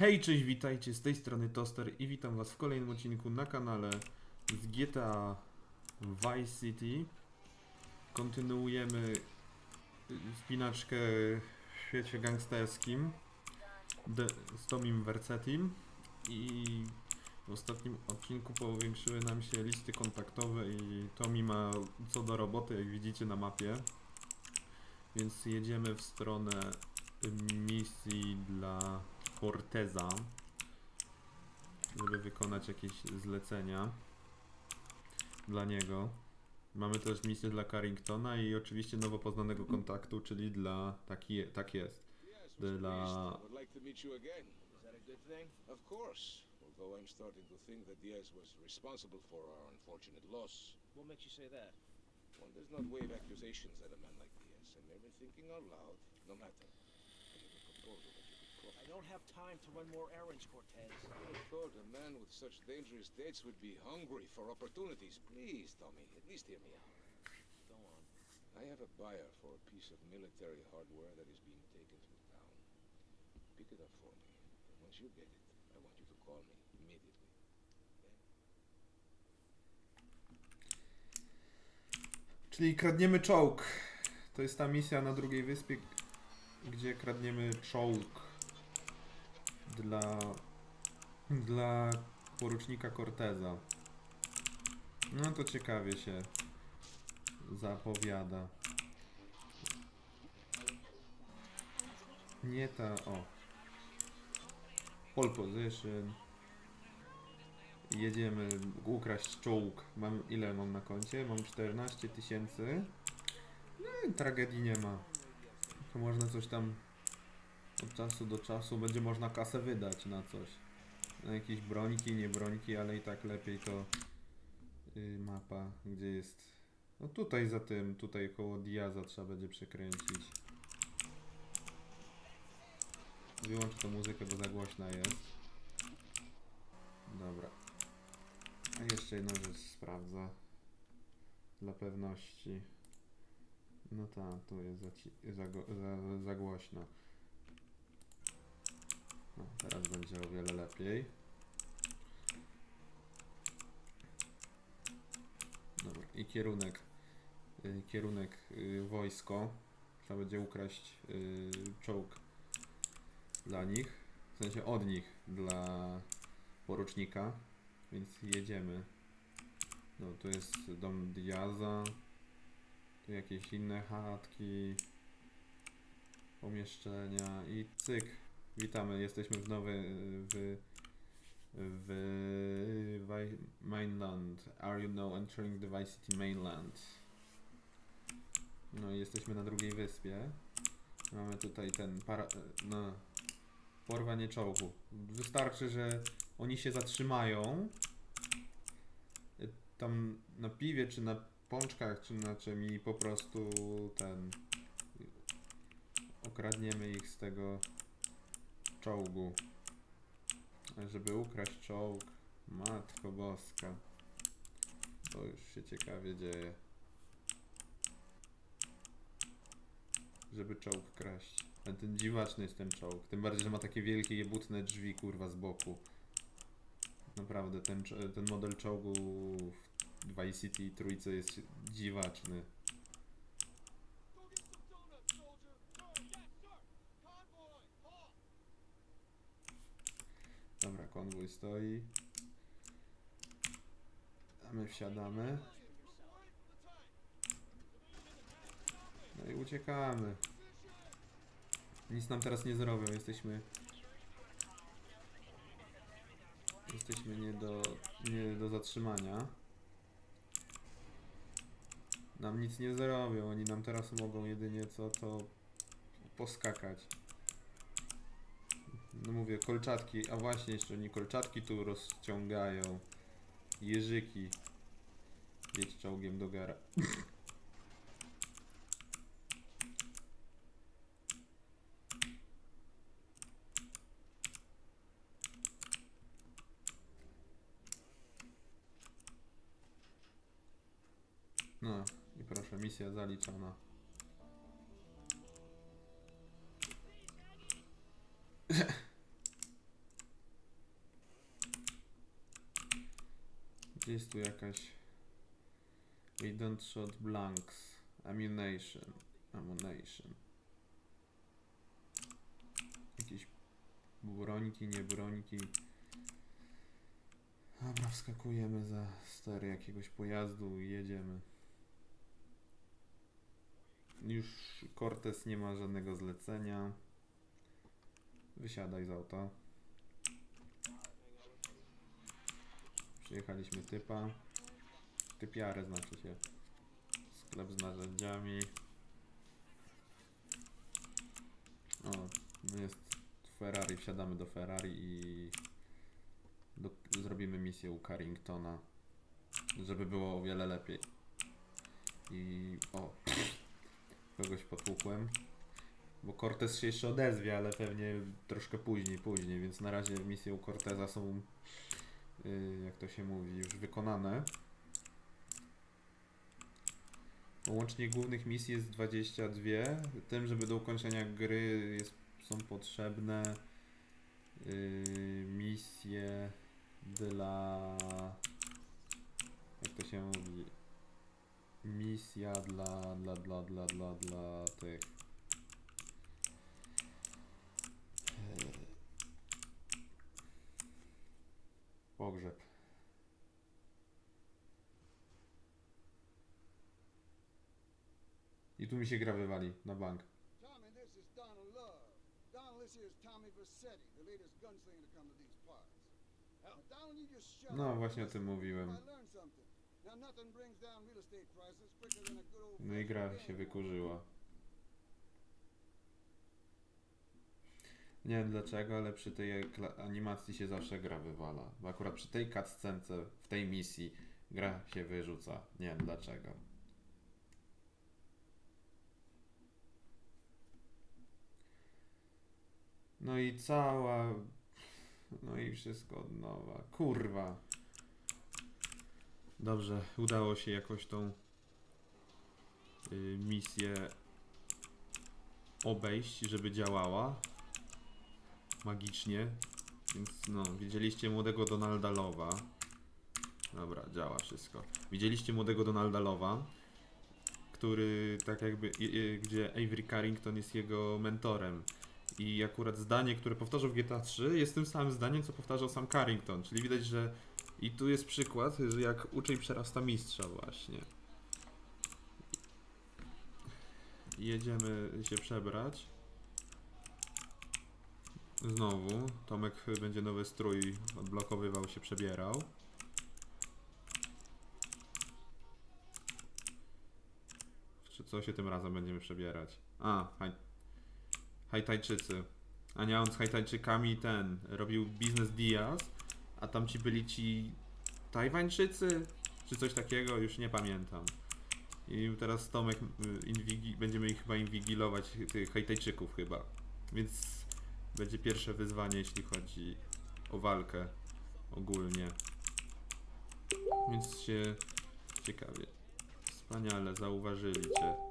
Hej, cześć, witajcie, z tej strony Toster i witam was w kolejnym odcinku na kanale z GTA Vice City. Kontynuujemy y, spinaczkę w świecie gangsterskim de, z Tomim Vercetim i w ostatnim odcinku powiększyły nam się listy kontaktowe i Tomi ma co do roboty, jak widzicie na mapie. Więc jedziemy w stronę misji dla Corteza, żeby wykonać jakieś zlecenia dla niego. Mamy też misję dla Carringtona i oczywiście nowo poznanego kontaktu, czyli dla, taki, tak jest, Yes, De Mr. la- Priest, I would like to meet you again. Is that a good thing? Of course. Although I'm starting to think that Diaz was responsible for our unfortunate loss. What makes you say that? One does not wave accusations at a man like Diaz. I may be thinking out loud. No matter. I don't have time to run more errands, Cortez. I thought a man with such dangerous dates would be hungry for opportunities. Please, Tommy, at least hear me out. Go on. I have a buyer for a piece of military hardware that is being taken through town. Pick it up for me. And once you get it, I want you to call me immediately. Czyli kradniemy czołg. To jest ta misja na drugiej wyspie, gdzie kradniemy czołg dla dla porucznika Corteza. No to ciekawie się zapowiada. Nie ta, o. Pole position. Jedziemy ukraść czołg. Mam ile mam na koncie? Mam 14 tysięcy. No i tragedii nie ma. To można coś tam od czasu do czasu będzie można kasę wydać na coś. Na jakieś brońki, nie brońki, ale i tak lepiej to yy, mapa, gdzie jest. No tutaj za tym, tutaj koło Diaza trzeba będzie przekręcić. Wyłącz tę muzykę, bo za głośna jest. Dobra. A jeszcze jedną rzecz sprawdzę. Dla pewności. No tak, tu jest za, ci, za, za, za głośno. No, teraz będzie o wiele lepiej. Dobra, i kierunek. Y, kierunek y, wojsko. Trzeba będzie ukraść y, czołg dla nich. W sensie od nich dla porucznika. Więc jedziemy. No, tu jest dom Diaza. Tu jakieś inne chatki. Pomieszczenia i cyk. Witamy, jesteśmy w nowy, w, w Wi- mainland. Are you now entering the Vice City mainland? No i jesteśmy na drugiej wyspie. Mamy tutaj ten para, no, porwanie czołgu. Wystarczy, że oni się zatrzymają tam na piwie, czy na pączkach, czy na czym i po prostu ten okradniemy ich z tego czołgu. Żeby ukraść czołg, matko boska. To już się ciekawie dzieje. Żeby czołg kraść. Ten dziwaczny jest ten czołg. Tym bardziej, że ma takie wielkie jebutne drzwi, kurwa, z boku. Naprawdę, ten, ten model czołgu w Vice City trójce jest dziwaczny. Konwój stoi. A my wsiadamy. No i uciekamy. Nic nam teraz nie zrobią, jesteśmy... Jesteśmy nie do, nie do zatrzymania. Nam nic nie zrobią, oni nam teraz mogą jedynie co to poskakać. No mówię, kolczatki, a właśnie jeszcze oni kolczatki tu rozciągają. Jeżyki. Jedź czołgiem do gara. No i proszę, misja zaliczona. Jest tu jakaś... We don't shot blanks. Ammunition. Ammunition. Jakieś brońki, nie brońki. Dobra, wskakujemy za stery jakiegoś pojazdu i jedziemy. Już Cortez nie ma żadnego zlecenia. Wysiadaj z auta. Przyjechaliśmy typa. Typiarę znaczy się. Sklep z narzędziami. O, no jest Ferrari, wsiadamy do Ferrari i do, zrobimy misję u Carringtona, żeby było o wiele lepiej. I o, kogoś potłukłem. Bo Cortez się jeszcze odezwie, ale pewnie troszkę później, później, więc na razie misje u Corteza są, yy, to się mówi, już wykonane. Łącznie głównych misji jest 22. Tym, żeby do ukończenia gry jest, są potrzebne yy, misje dla. Jak to się mówi? Misja dla, dla, dla, dla, dla, dla tych. Yy, Pogrzeb. I tu mi się gra wywali na bank. Tommy, this is Donald Love. Donald, this here is Tommy the latest gunslinger to come to these parts. Now, Donald, you just shut No, up. właśnie o tym mówiłem. I learned something. Now, nothing brings down real estate prices quicker than a good old No i gra się wykurzyła. Nie wiem dlaczego, ale przy tej animacji się zawsze gra wywala. Bo akurat przy tej cutscence, w tej misji, gra się wyrzuca. Nie wiem dlaczego. No i cała... No i wszystko od nowa. Kurwa. Dobrze, udało się jakoś tą y, misję obejść, żeby działała magicznie. Więc no, widzieliście młodego Donalda Lowa. Dobra, działa wszystko. Widzieliście młodego Donalda Lowa, który tak jakby, i- i- gdzie Avery Carrington jest jego mentorem. I akurat zdanie, które powtarzał w GTA 3 jest tym samym zdaniem, co powtarzał sam Carrington. Czyli widać, że i tu jest przykład, że jak uczeń przerasta mistrza właśnie. Jedziemy się przebrać. Znowu. Tomek będzie nowy strój odblokowywał, się przebierał. Czy co się tym razem będziemy przebierać? A, haj... Hajtajczycy. A nie, on z Hajtajczykami ten robił biznes Diaz, a tam ci byli ci Tajwańczycy, czy coś takiego, już nie pamiętam. I teraz Tomek y, inwigi- będziemy ich chyba inwigilować, tych Hajtajczyków chyba. Więc będzie pierwsze wyzwanie, jeśli chodzi o walkę ogólnie. Więc się ciekawie. Wspaniale, zauważyli cię.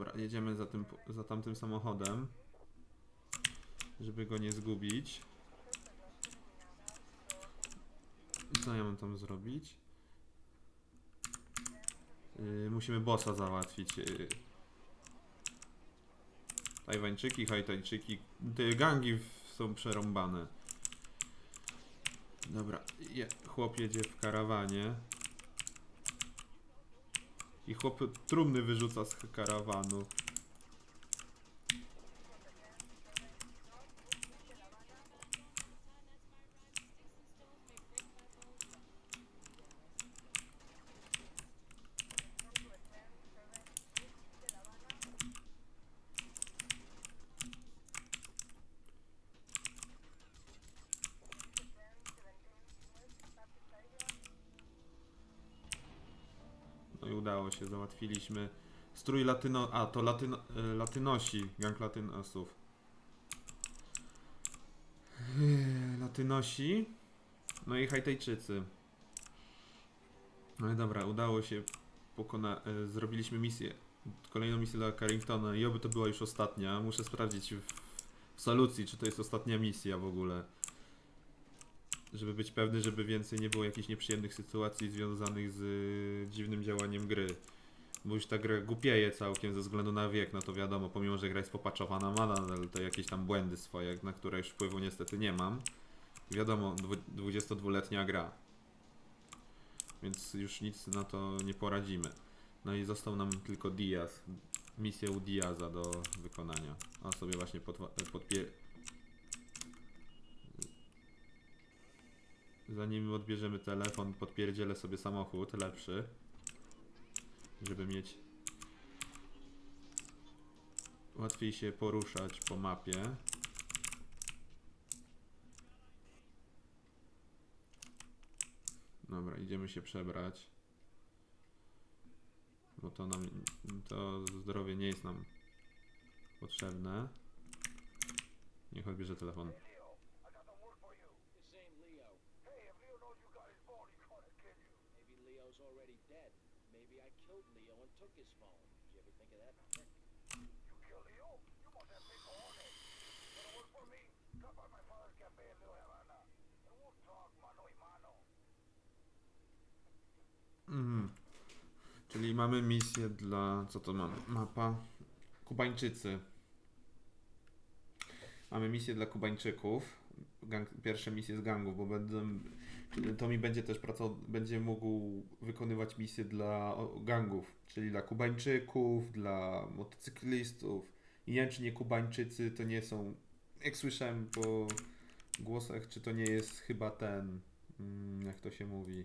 Dobra, jedziemy za, tym, za tamtym samochodem, żeby go nie zgubić. I co ja mam tam zrobić? Yy, musimy bossa załatwić. Yy. Tajwańczyki, Hajtajczyki. Te gangi są przerąbane. Dobra, je, chłop jedzie w karawanie. I chłop trumny wyrzuca z karawanu. Załatwiliśmy Strój latyno... A, to latyno, y, latynosi. Gang latynosów. Yy, Latynosi. No i Hajtajczycy. No i dobra, udało się pokona... y, Zrobiliśmy misję. Kolejną misję dla Carringtona i oby to była już ostatnia. Muszę sprawdzić w, w solucji, czy to jest ostatnia misja w ogóle. Żeby być pewny, żeby więcej nie było jakichś nieprzyjemnych sytuacji związanych z y, dziwnym działaniem gry. Bo już ta gra głupieje całkiem ze względu na wiek, no to wiadomo, pomimo, że gra jest popaczowana, ma nadal te jakieś tam błędy swoje, na które już wpływu niestety nie mam. Wiadomo, dwu- 22-letnia gra. Więc już nic na to nie poradzimy. No i został nam tylko Diaz. Misję u Diaza do wykonania. A sobie właśnie podpie... Zanim odbierzemy telefon, podpierdzielę sobie samochód lepszy. Żeby mieć łatwiej się poruszać po mapie. Dobra, idziemy się przebrać. Bo to nam, to zdrowie nie jest nam potrzebne. Niech odbierze telefon. This ain't Leo. Hey, if Leo knows you got his phone, he's gonna kill you. Maybe Leo's already dead. Maybe I killed Leo and took his phone. Did you ever think of that? You kill Leo? You must have big. Wanna work for me? By my father's cafe in New Havana. And we'll talk mano y mano. Mhm. Czyli mamy misję dla. Co to mamy? Mapa. Kubańczycy. Mamy misję dla Kubańczyków. Gang, pierwsze misje z gangów, bo będę. To mi będzie też pracował, będzie mógł wykonywać misje dla gangów, czyli dla Kubańczyków, dla motocyklistów. I nie wiem, czy nie Kubańczycy to nie są. Jak słyszałem po głosach, czy to nie jest chyba ten. mm, Jak to się mówi?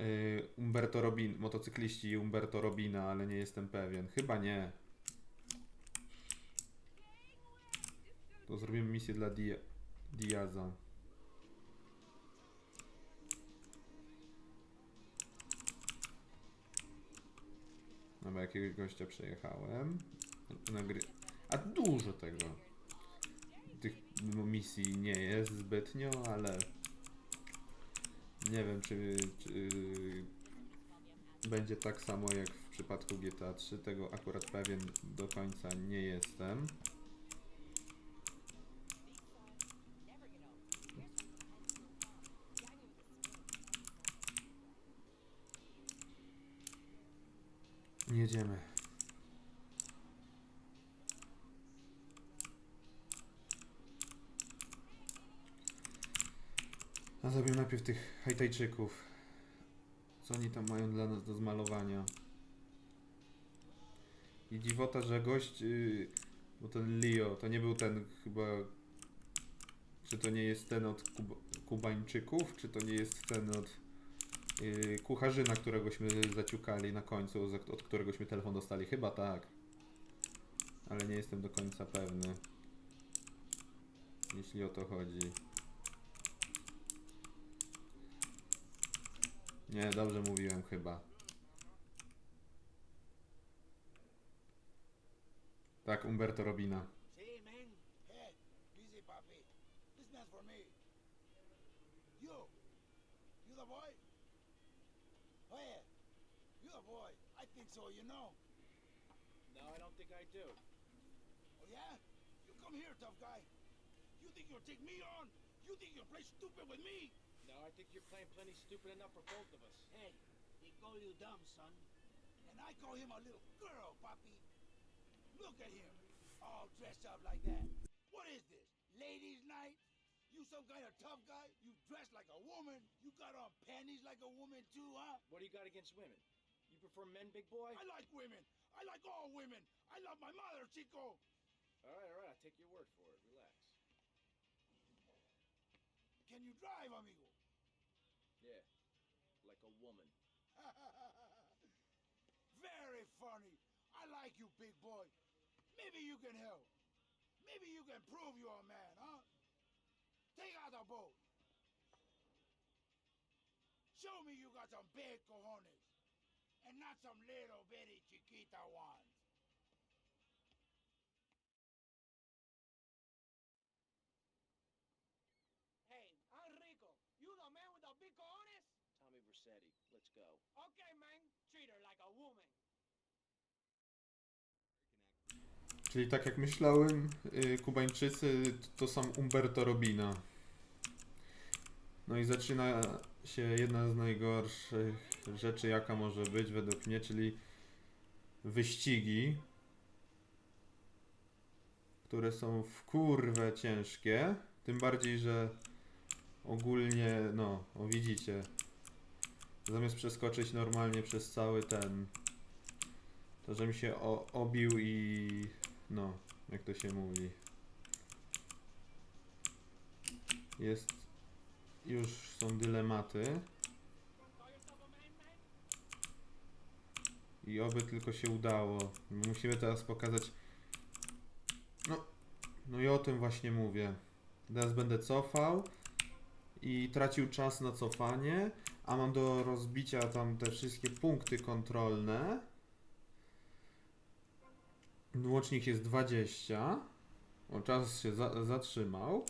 y, Umberto Robin, motocykliści Umberto Robina, ale nie jestem pewien. Chyba nie. To zrobimy misję dla Dia Diaza. Dobra, jakiegoś gościa przejechałem. Nagry... A dużo tego. Tych misji nie jest zbytnio, ale nie wiem, czy, czy będzie tak samo jak w przypadku GTA 3. Tego akurat pewien do końca nie jestem. Jedziemy. A zrobimy najpierw tych hajtajczyków. Co oni tam mają dla nas do zmalowania? I dziwota, że gość, yy, bo ten Leo, to nie był ten chyba, czy to nie jest ten od Kub Kubańczyków, czy to nie jest ten od kucharzyna, któregośmy zaciukali na końcu, od któregośmy telefon dostali? Chyba tak. Ale nie jestem do końca pewny. Jeśli o to chodzi. Nie, dobrze mówiłem chyba. Tak, Umberto Robina. I think so, you know. No, I don't think I do. Oh, yeah? You come here, tough guy. You think you'll take me on? You think you'll play stupid with me? No, I think you're playing plenty stupid enough for both of us. Hey, he call you dumb, son. And I call him a little girl, papi. Look at him, all dressed up like that. What is this, ladies' night? You some kind of tough guy? You dress like a woman? You got on panties like a woman too, huh? What do you got against women? You prefer men, big boy? I like women. I like all women. I love my mother, Chico. All right, all right, I'll take your word for it. Relax. Can you drive, amigo? Yeah, like a woman. Very funny. I like you, big boy. Maybe you can help. Maybe you can prove you're a man, huh? Take out the boat. Show me you got some big cojones. And not some little bitty chiquita ones. Hey, Enrico, you the man with the big cojones? Tommy Vercetti, let's go. Okay, man. Treat her like a woman. Czyli tak jak myślałem, y, Kubańczycy to sam Umberto Robina. No i zaczyna się jedna z najgorszych rzeczy, jaka może być według mnie, czyli wyścigi, które są w kurwę ciężkie. Tym bardziej, że ogólnie, no, o widzicie, zamiast przeskoczyć normalnie przez cały ten, to że mi się o, obił i no, jak to się mówi. Jest. Już są dylematy. I oby tylko się udało. Musimy teraz pokazać. No, no i o tym właśnie mówię. Teraz będę cofał i tracił czas na cofanie, a mam do rozbicia tam te wszystkie punkty kontrolne. Łącznik jest 20. O, czas się za zatrzymał.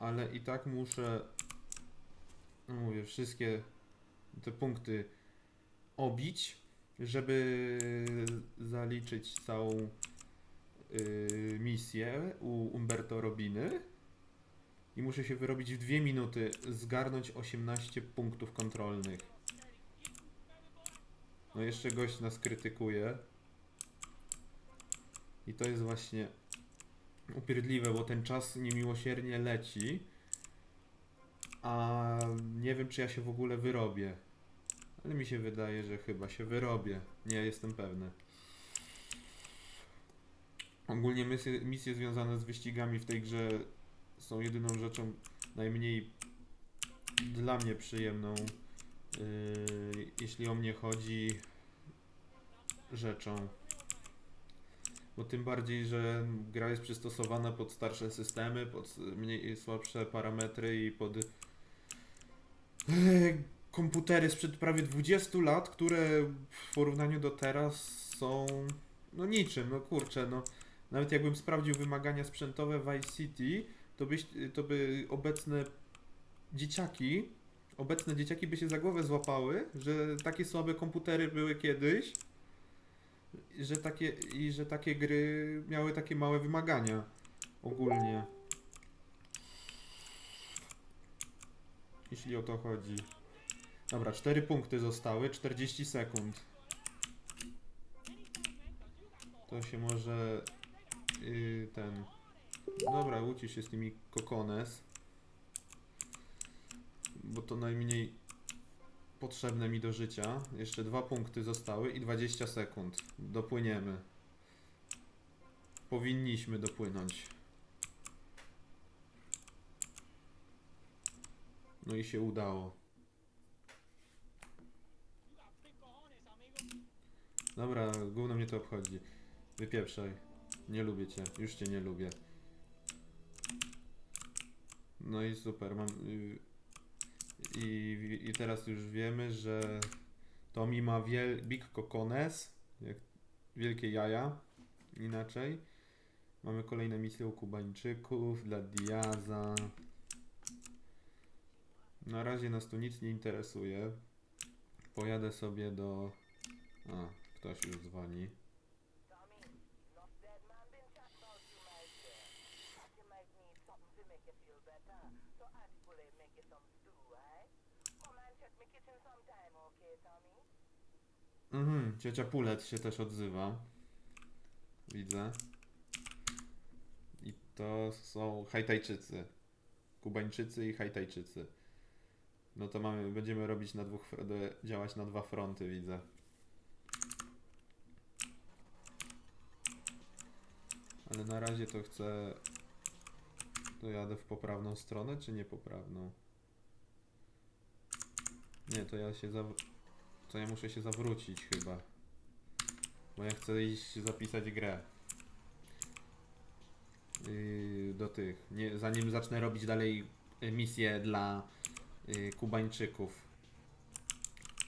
Ale i tak muszę. No mówię, wszystkie te punkty obić, żeby zaliczyć całą yy, misję u Umberto Robiny. I muszę się wyrobić w 2 minuty, zgarnąć 18 punktów kontrolnych. No jeszcze gość nas krytykuje. I to jest właśnie upierdliwe, bo ten czas niemiłosiernie leci. A nie wiem, czy ja się w ogóle wyrobię. Ale mi się wydaje, że chyba się wyrobię. Nie jestem pewny. Ogólnie misje, misje związane z wyścigami w tej grze są jedyną rzeczą najmniej dla mnie przyjemną, yy, jeśli o mnie chodzi, rzeczą. Bo tym bardziej, że gra jest przystosowana pod starsze systemy, pod mniej słabsze parametry i pod e, komputery sprzed prawie 20 lat, które w porównaniu do teraz są no niczym, no kurczę, no. Nawet jakbym sprawdził wymagania sprzętowe w Vice City, to, byś, to by obecne dzieciaki, obecne dzieciaki by się za głowę złapały, że takie słabe komputery były kiedyś, że takie, i że takie gry miały takie małe wymagania ogólnie. Jeśli o to chodzi. Dobra, 4 punkty zostały, 40 sekund. To się może yy, ten. Dobra, ucisz się z tymi kokones. Bo to najmniej potrzebne mi do życia. Jeszcze dwa punkty zostały i 20 sekund. Dopłyniemy. Powinniśmy dopłynąć. No i się udało. Dobra, gówno mnie to obchodzi. Wypieprzaj. Nie lubię cię. Już cię nie lubię. No i super. Mam... I, I teraz już wiemy, że Tommy ma wiel, big cocones, jak wielkie jaja, inaczej. Mamy kolejne misje u Kubańczyków, dla Diaza. Na razie nas tu nic nie interesuje. Pojadę sobie do... A, ktoś już dzwoni. Tommy, enough dead man been chat about you, my dear. But you might need something to make you feel better. So Auntie Bullet make you some stew, eh? Come and check me kitchen sometime, okay, Tommy? Mhm, ciocia Pulet się też odzywa. Widzę. I to są Hajtajczycy. Kubańczycy i Hajtajczycy. No to mamy, będziemy robić na dwóch, działać na dwa fronty, widzę. Ale na razie to chcę... To jadę w poprawną stronę, czy niepoprawną? Nie, to ja się zaw... To ja muszę się zawrócić chyba. Bo ja chcę iść zapisać grę. Yy, do tych. Nie, zanim zacznę robić dalej misje dla yy, Kubańczyków.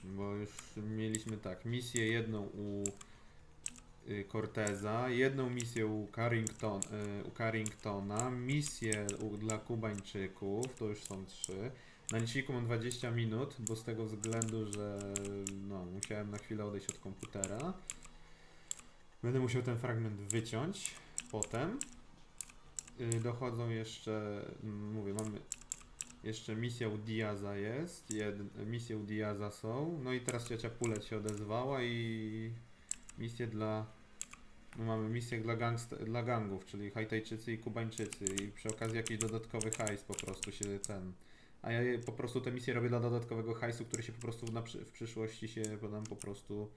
Bo już mieliśmy tak, misję jedną u Corteza, jedną misję u, Carrington, y, u Carringtona, misję u, dla Kubańczyków, to już są trzy. Na liczniku mam 20 minut, bo z tego względu, że no, musiałem na chwilę odejść od komputera. Będę musiał ten fragment wyciąć potem. Y, dochodzą jeszcze, mm, mówię, mamy jeszcze misja u Diaza jest, jed, misje u Diaza są, no i teraz ciocia Pulet się odezwała i misje dla, no mamy misję dla, gangsta, dla gangów, czyli Hajtajczycy i Kubańczycy i przy okazji jakiś dodatkowy hajs po prostu się ten, a ja po prostu te misje robię dla dodatkowego hajsu, który się po prostu na, w przyszłości się nam po prostu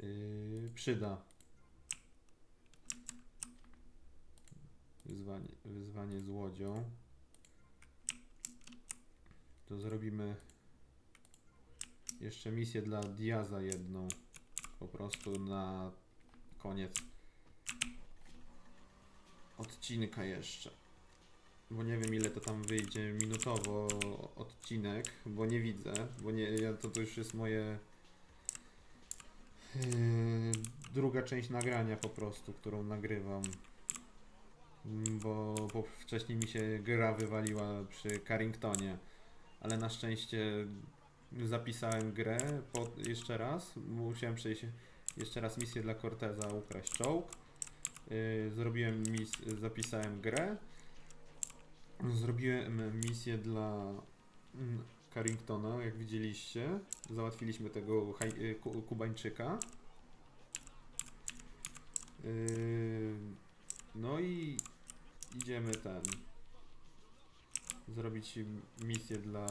yy, przyda. Wyzwanie, wyzwanie z łodzią. To zrobimy jeszcze misję dla Diaza jedną. Po prostu na koniec odcinka jeszcze. Bo nie wiem ile to tam wyjdzie minutowo odcinek, bo nie widzę, bo nie, ja, to, to już jest moje yy, druga część nagrania po prostu, którą nagrywam. Bo, bo wcześniej mi się gra wywaliła przy Carringtonie ale na szczęście zapisałem grę jeszcze raz. Musiałem przejść jeszcze raz misję dla Corteza ukraść czołg. Yy, zrobiłem mis, zapisałem grę. Zrobiłem misję dla mm, Carringtona, jak widzieliście. Załatwiliśmy tego y, ku, Kubańczyka. Yy, no i idziemy ten zrobić misję dla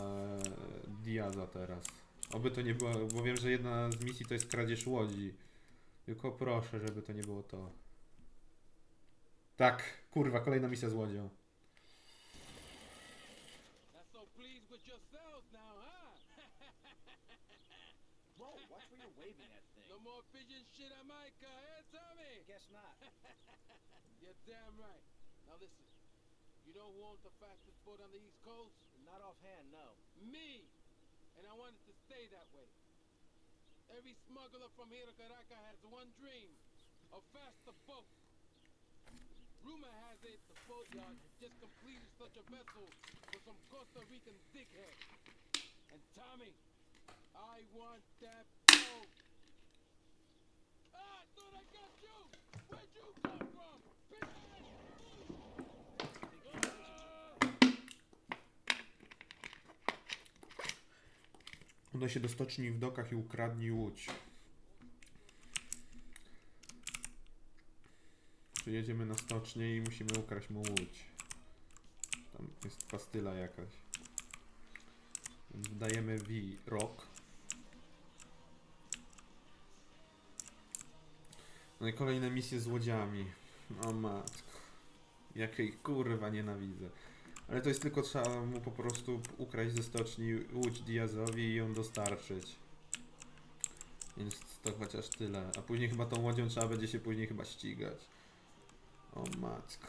Diaza teraz. Oby to nie było, bo wiem, że jedna z misji to jest kradzież łodzi. Tylko proszę, żeby to nie było to. Tak, kurwa, kolejna misja z łodzią. No more pigeon shit on my car, eh, Tommy? Guess not. You're damn right. Now listen, you who owns the fastest boat on the East Coast? Not offhand, no. Me! And I want it to stay that way. Every smuggler from here to Caracas has one dream a faster boat. Rumor has it the boatyard just completed such a vessel for some Costa Rican dickhead. And Tommy, I want that boat. Uda się do stoczni w dokach i ukradnij łódź. Przyjedziemy na stocznię i musimy ukraść mu łódź. Tam jest pastyla jakaś. Więc wdajemy V rok. No i kolejne misje z łodziami. O matko. Jakiej kurwa nienawidzę. Ale to jest tylko trzeba mu po prostu ukraść ze stoczni łódź Diazowi i ją dostarczyć. Więc to chociaż tyle. A później chyba tą łodzią trzeba będzie się później chyba ścigać. O matko.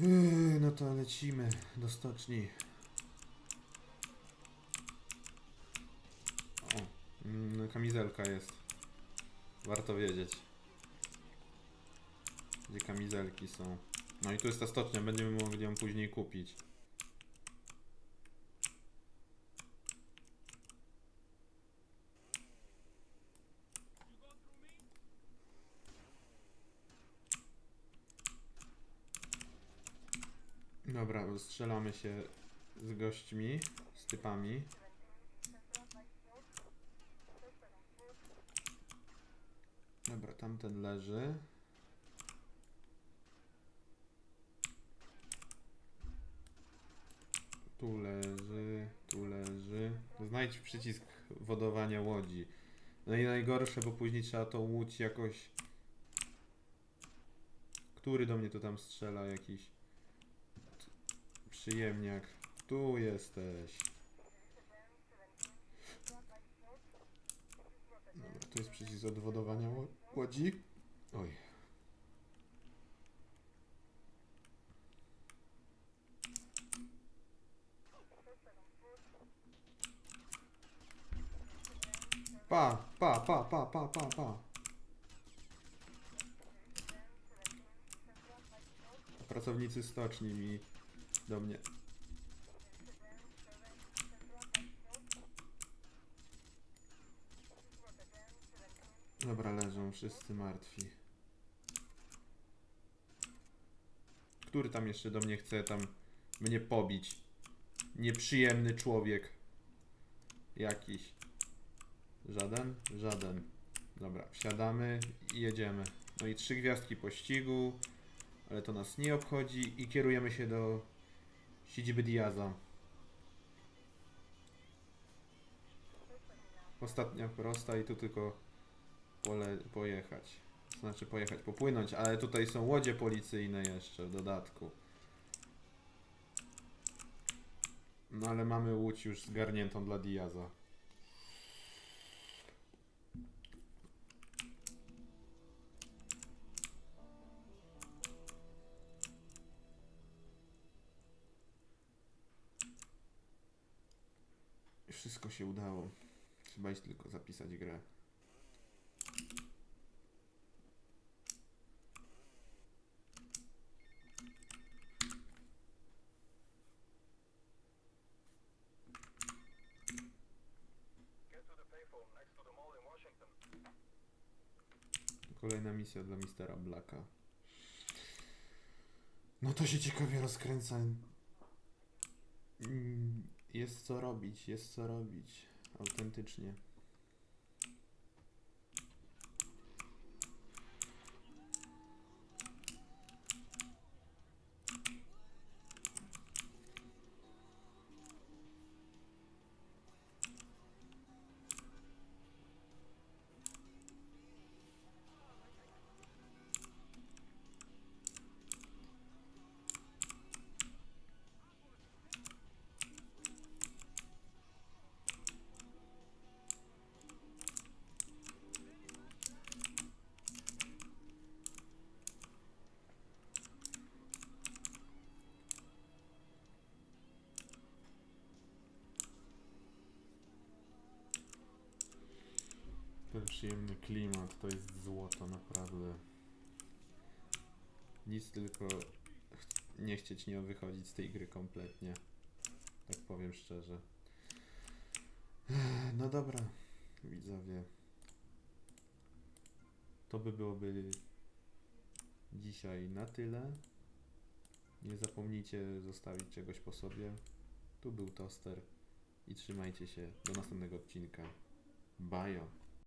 Yy, No to lecimy do stoczni. O, mm, kamizelka jest. Warto wiedzieć. Gdzie kamizelki są. No i tu jest ta stocznia, będziemy mogli ją później kupić. Dobra, strzelamy się z gośćmi, z typami. Dobra, tamten leży. Tu leży, tu leży. Znajdź przycisk wodowania łodzi. No i najgorsze, bo później trzeba tą łódź jakoś... Który do mnie to tam strzela jakiś... Przyjemniak. Tu jesteś. Dobra, tu jest przycisk odwodowania ło- łodzi. Oj. Pa, pa, pa, pa, pa, pa, pa. Pracownicy stoczni mi do mnie. Dobra, leżą wszyscy martwi. Który tam jeszcze do mnie chce tam mnie pobić? Nieprzyjemny człowiek. Jakiś. Żaden? Żaden. Dobra, wsiadamy i jedziemy. No i trzy gwiazdki pościgu, ale to nas nie obchodzi i kierujemy się do siedziby Diaza. Ostatnia prosta i tu tylko pole, pojechać. Znaczy pojechać, popłynąć, ale tutaj są łodzie policyjne jeszcze w dodatku. No ale mamy łódź już zgarniętą dla Diaza. Wszystko się udało. Trzeba iść tylko zapisać grę. Kolejna misja dla Mistera Blacka. No to się ciekawie rozkręca. Mm, Jest co robić, jest co robić. Autentycznie. Przyjemny klimat to jest złoto, naprawdę. Nic tylko nie chcieć nie wychodzić z tej gry kompletnie. Tak powiem szczerze. No dobra, widzowie. To by byłoby dzisiaj na tyle. Nie zapomnijcie zostawić czegoś po sobie. Tu był Toster i trzymajcie się do następnego odcinka. Bajo.